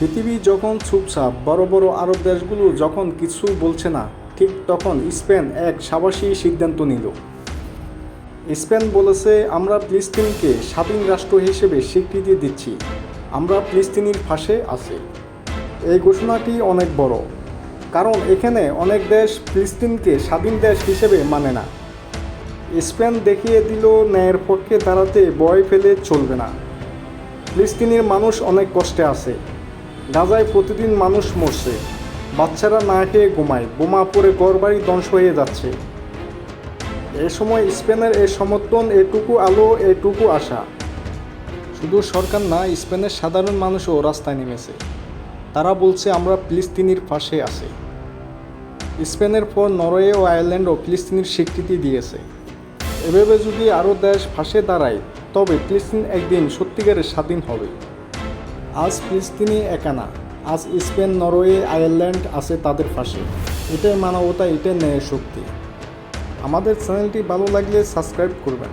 পৃথিবী যখন চুপচাপ, বড় বড় আরব দেশগুলো যখন কিছু বলছে না, ঠিক তখন স্পেন এক সাবাসী সিদ্ধান্ত নিল। স্পেন বলেছে, আমরা ফিলিস্তিনকে স্বাধীন রাষ্ট্র হিসেবে স্বীকৃতি দিচ্ছি। আমরা ফিলিস্তিনির পাশে আছি। এই ঘোষণাটি অনেক বড়, কারণ এখানে অনেক দেশ ফিলিস্তিনকে স্বাধীন দেশ হিসেবে মানে না। স্পেন দেখিয়ে দিল, ন্যায়ের পক্ষে দাঁড়াতে ভয় ফেলে চলবে না। ফিলিস্তিনের মানুষ অনেক কষ্টে আছে। গাজায় প্রতিদিন মানুষ মরছে। বাচ্চারা না খেয়ে ঘুমায়। বোমা পড়ে ঘরবাড়ি ধ্বংস হয়ে যাচ্ছে। এ সময় স্পেনের এই সমর্থন, এটুকু আলো, এটুকু আশা। শুধু সরকার না, স্পেনের সাধারণ মানুষও রাস্তায় নেমেছে। তারা বলছে, আমরা ফিলিস্তিনির পাশে আছি। স্পেনের পর নরওয়ে ও আয়ারল্যান্ডও ফিলিস্তিনির স্বীকৃতি দিয়েছে। এভাবে যদি আরও দেশ ফাঁসে দাঁড়ায়, তবে ফিলিস্তিন একদিন সত্যিকারের স্বাধীন হবে। আজ ফিলিস্তিনি একা না, আজ স্পেন, নরওয়ে, আয়ারল্যান্ড আছে তাদের পাশে। এটাই মানবতা, এটাই ন্যায় শক্তি। আমাদের চ্যানেলটি ভালো লাগলে সাবস্ক্রাইব করবেন।